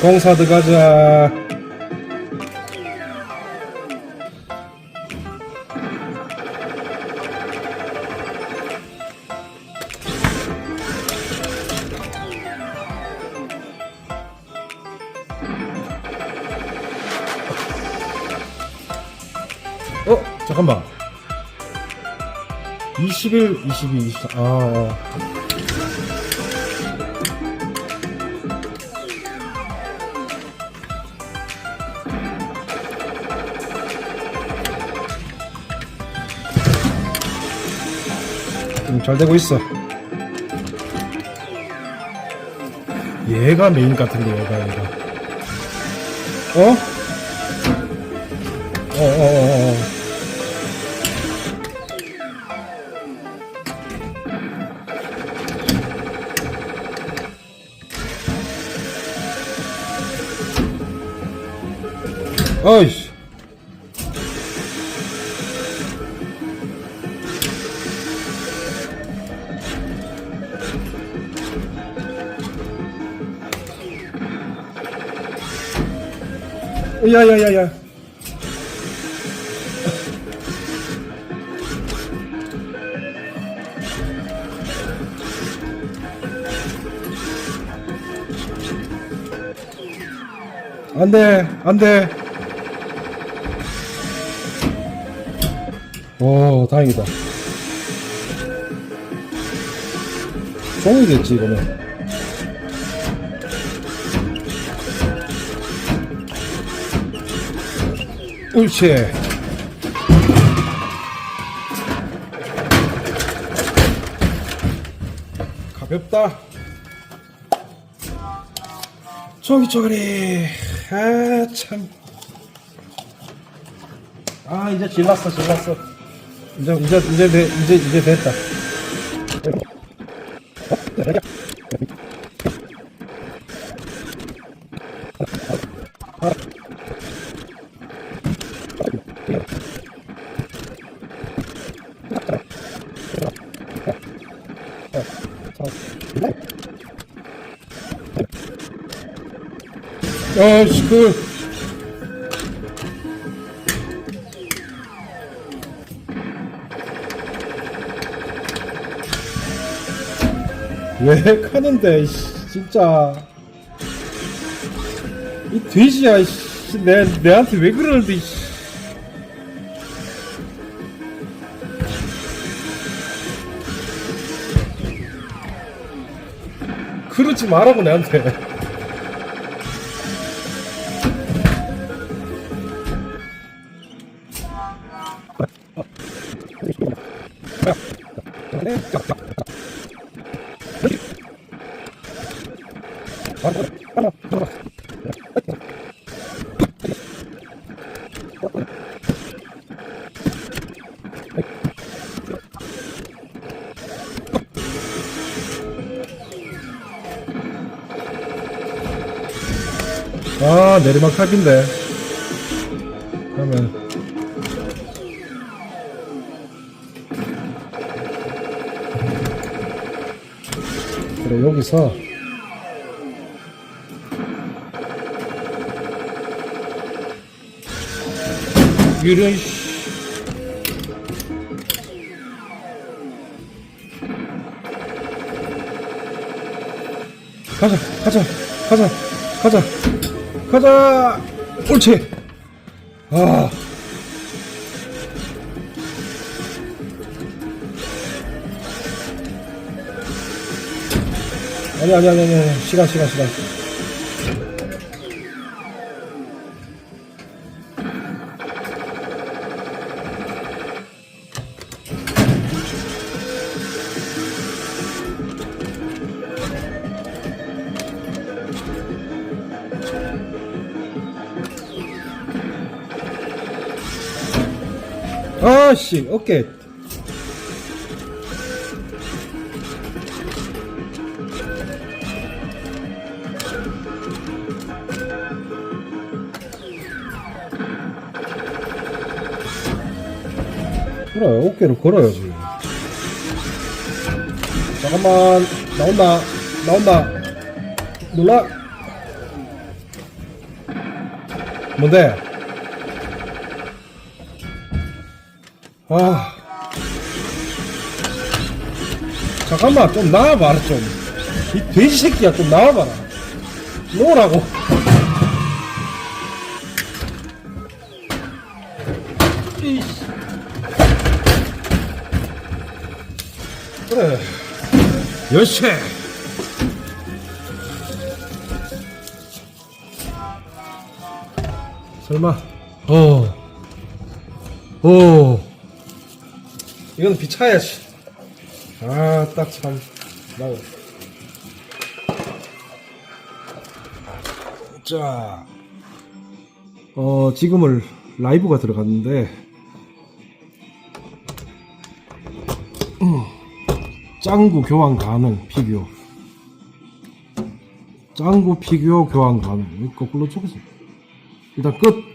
공사 들어가자. 어? 잠깐만. 21, 22, 24. 아, 아. 음, 잘 되고 있어. 얘가 메인 같은데, 얘가, 얘가. 어? 어, 어, 어, 어. 어이씨. 야야야야. 안돼 안돼. 오 다행이다. 종이 됐지 이거는. 옳지. 가볍다. 저기 저기. 아 참. 아 이제 질렀어 질렀어. 이제 이제 이제 돼, 이제 이제 됐다. 아씨 그. 왜 카는데 이씨, 진짜 이 돼지야 이씨, 내 내한테 왜 그러는데 이씨. 그러지 말라고 내한테 아 내리막 탑인데. 그러면. 그래 여기서. 씨. 가자 가자 가자 가자 가자. 옳지. 아. 아니 아니 아니 아니 시간 시간 시간 아씨 오케이. 그래 어깨를 걸어야지. 잠깐만 나온다 나온다. 눌러. 뭔데? 아. 잠깐만, 좀 나와봐라, 좀. 이 돼지 새끼야, 좀 나와봐라. 놓으라고. 그래. 열쇠. 설마. 어. 오. 이건 비차야지. 아, 딱 참. 나. 자. 어, 지금을 라이브가 들어갔는데. 음, 짱구 교환 가능 피규어. 짱구 피규어 교환 가능. 거꾸로 적었어. 일단 끝.